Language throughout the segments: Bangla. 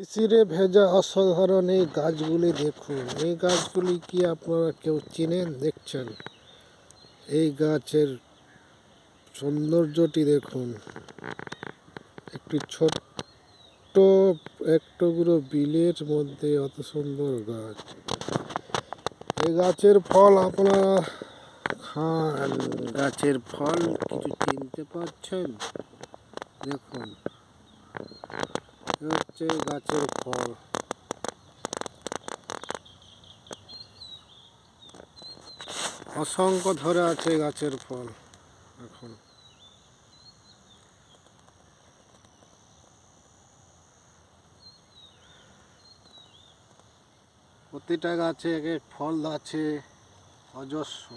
শিশিরে ভেজা অসাধারণ এই গাছগুলি দেখুন। এই গাছগুলি কি আপনারা কেউ চিনেন, দেখছেন? এই গাছের সৌন্দর্যটি দেখুন। একটি ছোট্ট এক টুকরো বিলের মধ্যে অত সুন্দর গাছ। এই গাছের ফল আপনারা খান। গাছের ফল কিছু চিনতে পারছেন দেখুন। হচ্ছে গাছের ফল। অসংখ্য ধরে আছে গাছের ফল এখন। প্রতিটা গাছে এক এক ফল আছে, অজস্র।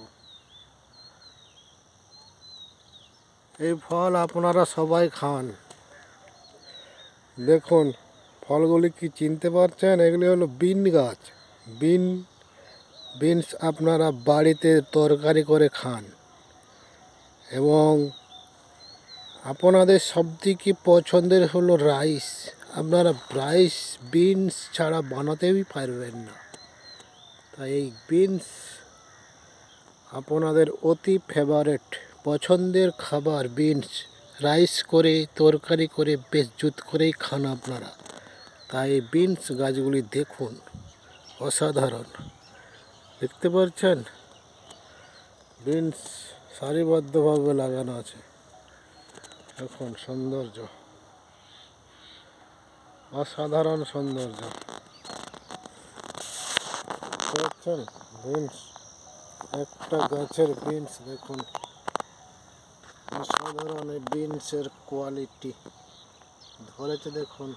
এই ফল আপনারা সবাই খান। দেখুন, ফলগুলি কি চিনতে পারছেন? এগুলি হলো বিন গাছ। বিন, বিনস আপনারা বাড়িতে তরকারি করে খান। এবং আপনাদের সবথেকে পছন্দের হলো রাইস। আপনারা রাইস, বিনস ছাড়া বানাতেই পারবেন না। তাই এই বিনস আপনাদের অতি ফেভারেট পছন্দের খাবার বিনস। রাইস করে, তরকারি করে, বেশ জুত করেই খান আপনারা। তাই বিনস গাছগুলি দেখুন, অসাধারণ। দেখতে পাচ্ছেন? বিনস সারিবদ্ধভাবে লাগানো আছে। এখন সৌন্দর্য। অসাধারণ সৌন্দর্য। বিনস, একটা গাছের বিনস দেখুন। অসাধারণ এই বিনসের কোয়ালিটি ধরেছে দেখুন।